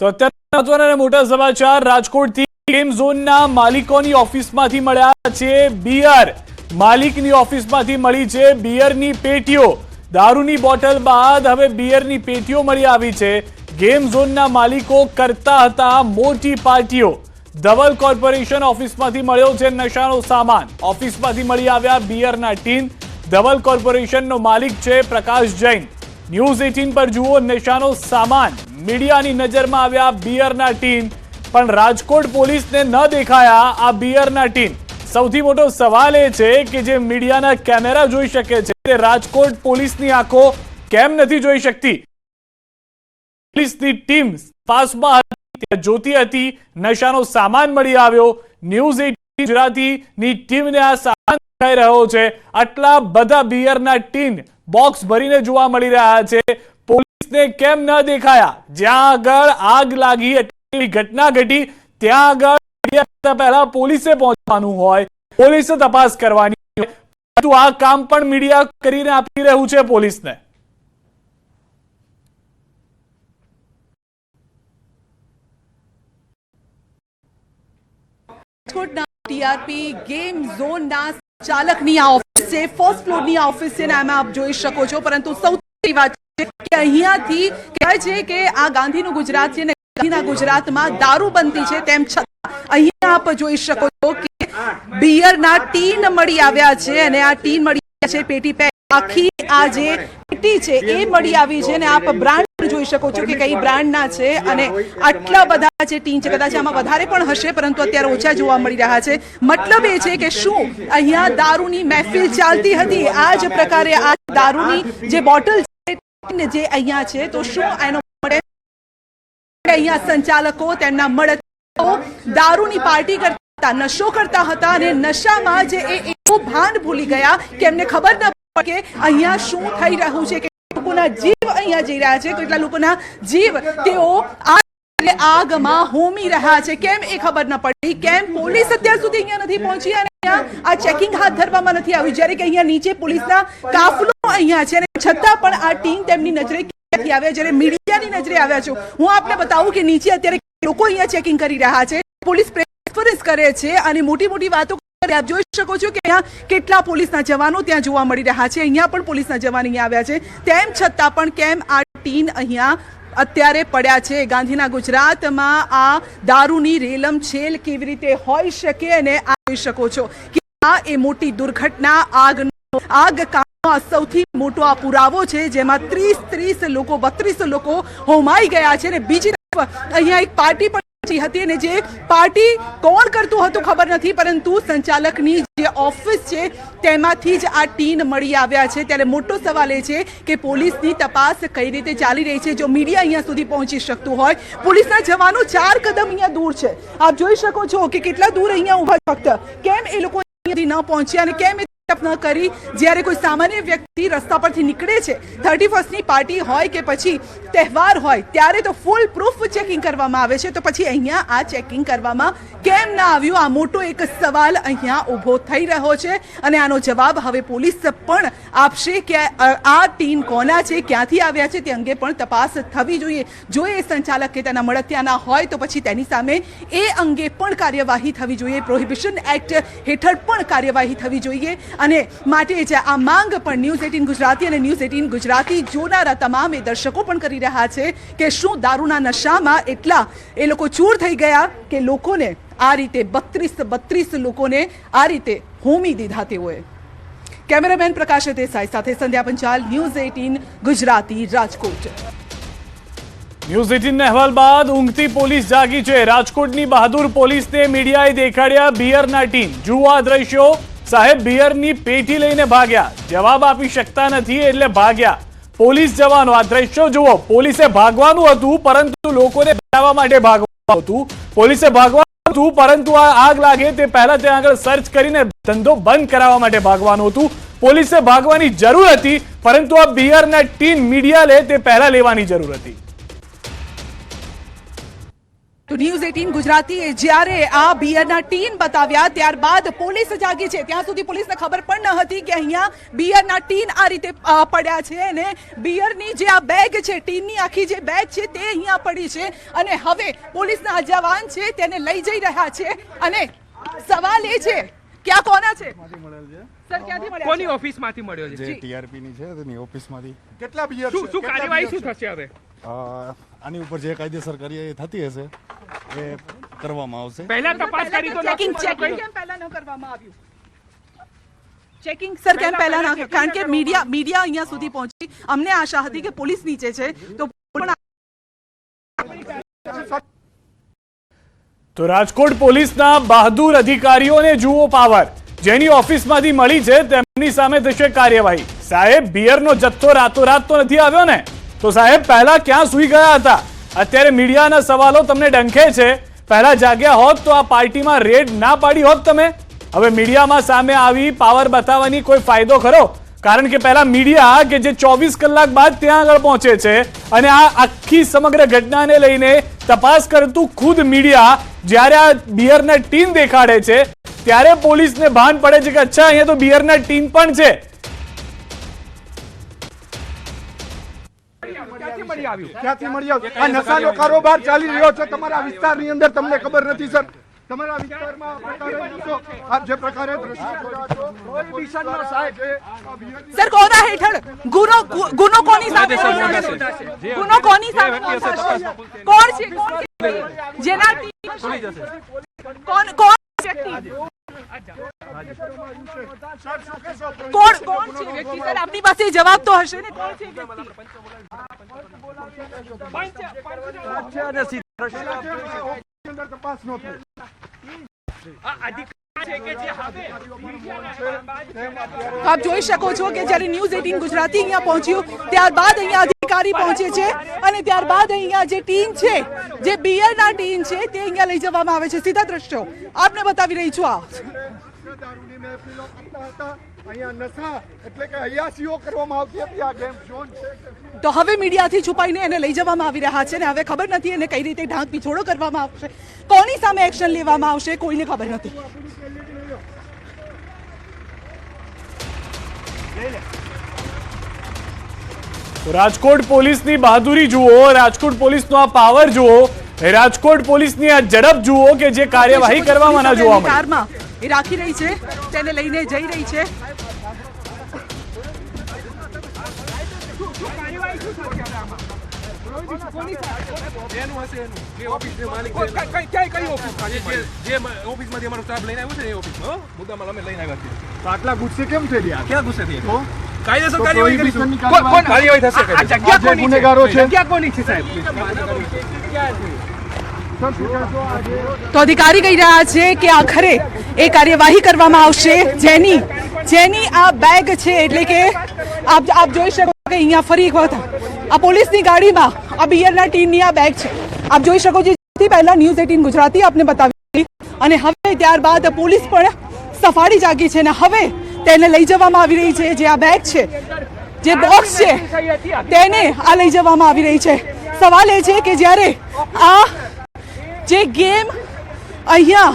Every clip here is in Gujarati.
તો અત્યારે મહત્વના મોટા સમાચાર, રાજકોટથી ગેમ ઝોનના માલિકોની ઓફિસમાંથી મળ્યા છે બિયર માલિકની ઓફિસમાંથી મળી છે બિયરની પેટીઓ. દારૂની બોટલ બાદ હવે બિયરની પેટીઓ મળી આવી છે. ગેમ ઝોનના માલિકો કરતા હતા મોટી પાર્ટીઓ. ધવલ કોર્પોરેશન ઓફિસમાંથી મળ્યો છે નશાનો સામાન. ઓફિસમાંથી મળી આવ્યા બિયરના ટીન. ધવલ કોર્પોરેશનનો માલિક છે પ્રકાશ જૈન. ન્યૂઝ એટીન પર જુઓ નશાનો સામાન. મીડિયાની નજરમાં આવ્યા બિયરના ટીન. પણ રાજકોટ પોલીસને ન દેખાયા આ બિયરના ટીન. સૌથી મોટો સવાલ એ છે કે જે મીડિયાના કેમેરા જોઈ શકે છે તે રાજકોટ પોલીસની આંખો કેમ નથી જોઈ શકતી? પોલીસની ટીમ પાસમાં હતી જોતી હતી, નશાનો સામાન મળી આવ્યો. ન્યૂઝ એટીન ગુજરાતીની ટીમને આ સામાન દેખાઈ રહ્યો છે. આટલા બધા બિયરના ટીન બોક્સ ભરીને જોવા મળી રહ્યા છે. પોલીસને કેમ ન દેખાયા? જ્યાં આગળ આગ લાગી એટલી ઘટના ઘટી, ત્યાં આગળ મીડિયા કરતા પહેલા પોલીસે પહોંચવાનું હોય. પોલીસે તપાસ કરવાની હોય. પરંતુ આ કામ પણ મીડિયા કરીને આપી રહ્યું છે પોલીસને. રાજકોટના ટીઆરપી ગેમ ઝોનના ચાલકની આ ઓફિસ છે ફર્સ્ટ ફ્લોરની આ ઓફિસ છે ને આમાં આપ જોઈ શકો છો. પરંતુ સૌથી વાત છે કે અહીંયાથી કહેવાય છે કે આ ગાંધીનું ગુજરાત છે ને ગાંધીના ગુજરાતમાં દારૂ બનતી છે તેમ છતાં અહીંયા આપ જોઈ શકો છો કે બિયરના ટીન મળી આવ્યા છે અને આ ટીન મળી આવ્યા છે, પેટી પેક આખી આ જે કિટી છે એ મળી આવી છે અને આપ બ્રાન્ડ જોઈ શકો છો કે કઈ બ્રાન્ડના છે અને આટલા બધા જે ટીન છે કદાચ આમાં વધારે પણ હશે પરંતુ અત્યારે ઓછા જોવા મળી રહ્યા છે. મતલબ એ છે કે શું અહીંયા દારૂની મહેફિલ ચાલતી હતી આ જ પ્રકારે આ દારૂની જે બોટલ છે જે અહીંયા છે તો શું એનો મળે? અહીંયા સંચાલકો તેમના મળતો દારૂની પાર્ટી કરતા નશો કરતા હતા અને નશામાં જે એ એવું ભાન ભૂલી ગયા કે એમને ખબર ન કે અહીંયા શું થઈ રહ્યું છે કે લોકોના જીવ અહીંયા જઈ રહ્યા છે? કેટલા લોકોના જીવ, તેઓ આ આગમાં હોમી રહ્યા છે. કેમ એ ખબર ન પડી? કેમ પોલીસ અત્યાર સુધી અહીંયા નથી પહોંચી અને અહીંયા આ ચેકિંગ હાથ ધરવામાં નથી આવ્યું જ્યારે કે અહીંયા નીચે પોલીસના કાફલો અહીંયા છે અને છતાં પણ આ ટીમ તેમની નજરે ક્યાંથી આવ્યા જ્યારે મીડિયાની નજરે આવ્યા છો. હું આપને બતાવું કે નીચે અત્યારે લોકો અહીંયા ચેકિંગ કરી રહ્યા છે. પોલીસ પ્રેસ કરે છે અને મોટી મોટી વાતો. આપ જોઈ શકો છો કે અહીંયા કેટલા પોલીસના જવાનો ત્યાં જોવા મળી રહ્યા છે. અહીંયા પણ પોલીસના જવાન અહીંયા આવ્યા છે. તેમ છતાં પણ કેમ આ ટીન અહીંયા અત્યારે પડ્યા છે? ગાંધીના ગુજરાતમાં આ દારૂની રેલમ છેલ કેવી રીતે હોઈ શકે અને આ જોઈ શકો છો કે આ એ મોટી દુર્ઘટના આગનો આગ કામમાં સૌથી મોટો આ પુરાવો છે, જેમાં ત્રીસ ત્રીસ લોકો, બત્રીસ લોકો હોમાઈ ગયા છે અને બીજી અહીંયા એક પાર્ટી પણ હતી અને જે પાર્ટી કોણ કરતું હતું ખબર નથી, પરંતુ સંચાલકની જે ઓફિસ છે તેમાંથી જ આ ટીન મળી આવ્યા છે. ત્યારે મોટો સવાલ એ છે કે પોલીસની તપાસ કઈ રીતે ચાલી રહી છે? જો મીડિયા અહીંયા સુધી પહોંચી શકતું હોય, પોલીસના જવાનો ચાર કદમ અહીંયા દૂર છે. આપ જોઈ શકો છો કે કેટલા દૂર અહીંયા ઊભા ફક્ત કેમ એ લોકો ન પહોંચ્યા અને કેમ ન કરી? જ્યારે કોઈ સામાન્ય વ્યક્તિ રસ્તા પરથી નીકળે છે થર્ટી ફર્સ્ટની પાર્ટી હોય કે પછી તહેવાર હોય ત્યારે તો ફૂલ પ્રૂફ ચેકિંગ કરવામાં આવે છે. તો પછી અહીંયા આ ચેકિંગ કરવામાં કેમ ના આવ્યું? આ મોટો એક સવાલ અહીંયા ઊભો થઈ રહ્યો છે અને આનો જવાબ હવે પોલીસ પણ આપશે કે આ ટીમ કોના છે, ક્યાંથી આવ્યા છે તે અંગે પણ તપાસ થવી જોઈએ. જો એ સંચાલક કે તેના મળતિયાના હોય તો પછી તેની સામે એ અંગે પણ કાર્યવાહી થવી જોઈએ. પ્રોહિબિશન એક્ટ હેઠળ પણ કાર્યવાહી થવી જોઈએ. અને માટે જે આ માંગ પણ ન્યૂઝ એટીન ગુજરાતી અને ન્યૂઝ એટીન ગુજરાતી જોનારા તમામ એ દર્શકો પણ કરી રહ્યા છે કે શું દારૂના નશામાં એટલા એ લોકો ચૂર થઈ ગયા કે લોકોને આ રીતે બત્રીસ બત્રીસ લોકોને આ રીતે હોમી દીધા તેઓએ. કેમેરામેન પ્રકાશ દેસાઈ સાથે Sandhya Panchal, news eighteen, Gujarati Rajkot. News eighteen અહેવાલ બાદ ઊંઘતી પોલીસ જાગી છે. રાજકોટની બહાદુર પોલીસને મીડિયાએ દેખાડ્યા બિયરના ટીમ. જુઓ દ્રશ્યો. સાહેબ, બિયરની પેટી લઈને ભાગ્યા. જવાબ આપી શકતા નથી એટલે ભાગ્યા. પોલીસ જવાનો આ દ્રશ્યો જુઓ. પોલીસે ભાગવાનું હતું, પરંતુ લોકોને બચાવવા માટે ભાગવાનું હતું. પોલીસે ભાગવાનું હતું, પરંતુ આ આગ લાગે તે પહેલા ત્યાં આગળ સર્ચ કરીને ધંધો બંધ કરાવવા માટે ભાગવાનું હતું. પોલીસે ભાગવાની જરૂર હતી, પરંતુ આ બિયરના ટીન મીડિયા લે તે પહેલા લેવાની જરૂર હતી. ન્યૂઝ એટીન ગુજરાતીએ જ્યારે આ બિયરના ટીન બતાવ્યા ત્યારબાદ પોલીસ જાગી છે. ત્યાં સુધી પોલીસને ખબર પણ ન હતી કે અહીંયા બિયરના ટીન આ રીતે પડ્યા છે અને બિયરની જે આ બેગ છે ટીનની આખી જે બેગ છે તે અહીંયા પડી છે અને હવે પોલીસના જવાન છે તેને લઈ જઈ રહ્યા છે અને સવાલ એ છે કે આ કોના છે? સર ક્યાંથી મળ્યા કોની છે? ઓફિસમાંથી મળ્યો છે? જે ટીઆરપી ની છે તેની ઓફિસમાંથી. કેટલા બિયર શું શું કાર્યવાહી શું થશે હવે? આની ઉપર જે કાયદેસર કાર્યવાહી થતી હશે એ કરવામાં આવશે. પહેલા તપાસ કરી તો ચેકિંગ ચેકિંગ કેમ પહેલા ન કરવામાં આવ્યું? ચેકિંગ સર કેમ પહેલા ના કારણ કે મીડિયા મીડિયા અહીંયા સુધી પહોંચી. અમને આશા હતી કે પોલીસ નીચે છે. તો પણ તો રાજકોટ પોલીસના બહાદુર અધિકારીઓને જુઓ પાવર. જેની ઓફિસમાંથી મળી છે તેમની સામે થશે કાર્યવાહી. સાહેબ બિયરનો જથ્થો રાતોરાત તો નથી આવ્યો ને? તો સાહેબ પહેલા ક્યાં સુઈ ગયા હતા? અત્યારે મીડિયાના સવાલો તમને ડંખે છે. પહેલા જાગ્યા હોત તો આ પાર્ટીમાં રેડ ના પાડી હોત તમે. હવે મીડિયામાં સામે આવી પાવર બતાવવાની કોઈ ફાયદો ખરો? કારણ કે પહેલા મીડિયા કે જે ચોવીસ કલાક બાદ ત્યાં આગળ પહોંચે છે અને આ આખી સમગ્ર ઘટનાને લઈને તપાસ કરતું ખુદ મીડિયા જ્યારે આ બિયરના ટીન દેખાડે છે, ત્યારે પોલીસને ભાન પડે છે કે અચ્છા, અહીંયા તો બિયરના ટીન પણ છે. ક્યાંથી મળી આવ્યું? ક્યાંથી મળી આવ્યું? આ નશાનો કારોબાર ચાલી રહ્યો છે તમારા વિસ્તારની અંદર તમને ખબર નથી સર. તમારા વિસ્તારમાં પ્રકારે નશો, આપ જે પ્રકારે સર કોના હેઠળ? ગુનો ગુનો કોની સામે? ગુનો કોની સામે કોણ છે? કોણ છે? કોણ કોણ વ્યક્તિ કોણ કોણ છે? વ્યક્તિ સર આપની પાસે જવાબ તો હશે ને? કોણ છે વ્યક્તિ? આપ જોઈ શકો છો કે જ્યારે ન્યૂઝ એટીન ગુજરાતી અહીંયા પહોંચ્યું ત્યારબાદ અહીંયા અધિકારી પહોંચે છે અને ત્યારબાદ અહીંયા જે ટીમ છે જે બિયરના ટીમ છે તે અહીંયા લઈ જવામાં આવે છે. સીધા દ્રશ્યો. આપને બતાવી રહી છું આ. દારૂની મહેફિલો કરતા હતા. અહીંયા નશા એટલે કે અયાસીઓ કરવામાં આવતી હતી. આ ગેમ ઝોન છે. તો હવે મીડિયાથી છુપાઈને એને લઈ જવામાં આવી રહ્યા છે ને હવે ખબર નથી એને કઈ રીતે ઢાંક પીછોડો કરવામાં આવશે. કોની સામે એક્શન લેવામાં આવશે કોઈને ખબર નથી. રાજકોટ પોલીસની બહાદુરી જુઓ રાજકોટ પોલીસનો આ પાવર જુઓ રાજકોટ પોલીસની આ ઝડપ જુઓ કે જે કાર્યવાહી કરવામાં જોવા મળે? એ રાખી રહી છે. તેને લઈને જઈ રહી છે. કોઈ- કઈ- કઈ- ઓફિસમાં જે- જે- જે ઓફિસમાંથી અમારો સ્ટાફ લઈને આવ્યો છે? ને એ ઓફિસમાં અમે લઈને તો આટલા ગુસ્સે કેમ થઈ રહ્યા ક્યાં ગુસ્સે થઈ? કાયદેસર કાર્યવાહી કરીશું. કોણ- કાર્યવાહી થશે જગ્યા કોની છે છે. કોની છે? સાહેબ તો અધિકારી કહી રહ્યા છે કે આખરે એ કાર્યવાહી કરવામાં આવશે. જેની જેની આ બેગ છે, એટલે કે આપ આપ જોઈ શકો કે અહીંયા ફરી એક વખત આ પોલીસની ગાડીમાં આ બિયરના ટીનની આ બેગ છે. આપ જોઈ શકો છો સૌથી પહેલા ન્યૂઝ એટીન ગુજરાતી આપને બતાવી. અને હવે ત્યારબાદ પોલીસ પણ સફાળી જાગી છે અને હવે તેને લઈ જવામાં આવી રહી છે, જે આ બેગ છે, જે બોક્સ છે, તેને આ લઈ જવામાં આવી રહી છે. સવાલ એ છે કે જ્યારે આ જે ગેમ અહીંયા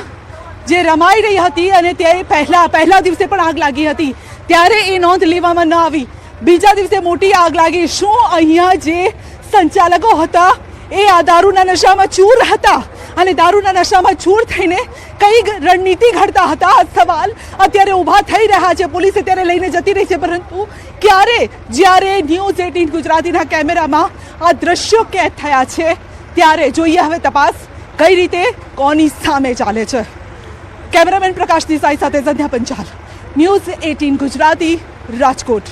જે રમાઈ રહી હતી અને તે પહેલા પહેલા દિવસે પણ આગ લાગી હતી, ત્યારે એ નોંધ લેવામાં ન આવી. બીજા દિવસે મોટી આગ લાગી. શું અહીંયા જે સંચાલકો હતા, એ આ દારૂના નશામાં ચૂર હતા? અને દારૂના નશામાં ચૂર થઈને કઈ રણનીતિ ઘડતા હતા? આ સવાલ અત્યારે ઊભા થઈ રહ્યા છે. પોલીસ અત્યારે લઈને જતી રહી છે. પરંતુ ક્યારે? જ્યારે ન્યૂઝ એટીન ગુજરાતીના કેમેરામાં આ દ્રશ્યો કેદ થયા છે, ત્યારે જોઈએ હવે તપાસ. કઈ રીતે કોની સામે ચાલે છે? કેમેરામેન પ્રકાશ દેસાઈ સાથે Sandhya Panchal. News eighteen Gujarati, Rajkot.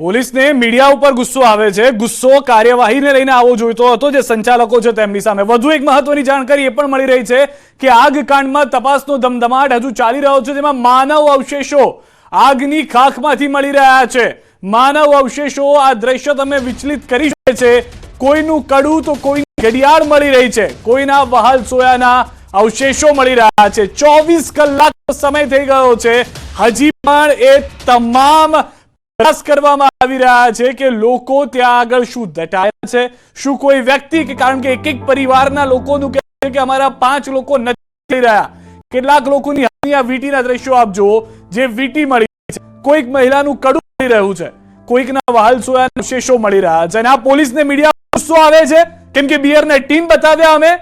પોલીસને મીડિયા ઉપર ગુસ્સો આવે છે. ગુસ્સો કાર્યવાહીને લઈને આવવો જોઈતો હતો, જે સંચાલકો છે તેમની સામે. વધુ એક મહત્વની જાણકારી એ પણ મળી રહી છે કે આગ કાંડમાં તપાસનો ધમધમાટ હજુ ચાલી રહ્યો છે, જેમાં માનવ અવશેષો આગની ખાખમાંથી મળી રહ્યા છે. માનવ અવશેષો આ દ્રશ્ય તમે વિચલિત કરી શકે છે. કોઈનું કડું તો કોઈની ઘડિયાળ મળી રહી છે. કોઈના વહાલ સોયાના અવશેષો મળી રહ્યા છે. ચોવીસ કલાક સમય થઈ ગયો છે. હજી પણ એ તમામ પ્રયાસ કરવામાં આવી રહ્યા છે કે લોકો ત્યાં આગળ શું દટાયા છે, શું કોઈ વ્યક્તિ કે કારણ કે એક એક પરિવારના લોકોનું કહે કે અમારા પાંચ લોકો નથી થઈ રહ્યા. કેટલાક લોકોની હાલની આ વીટીના દ્રશ્યો આપ જુઓ, જે વીટી મળી છે. કોઈક મહિલાનું કડું મળી રહ્યું છે. કોઈકના વહાલ સોયાના અવશેષો મળી રહ્યા છે. અને આ પોલીસને મીડિયા ગુસ્સો આવે છે. કેમ કે બિયરને ટીમ બતાવ્યા અમે.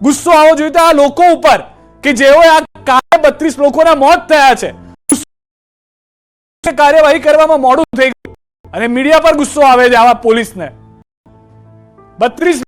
ગુસ્સો આવો જોઈએ આ લોકો ઉપર કે જેઓએ આ કાલે બત્રીસ લોકોના મોત થયા છે. કાર્યવાહી કરવામાં મોડું થઈ ગયું. અને મીડિયા પર ગુસ્સો આવે છે આવા પોલીસને. બત્રીસ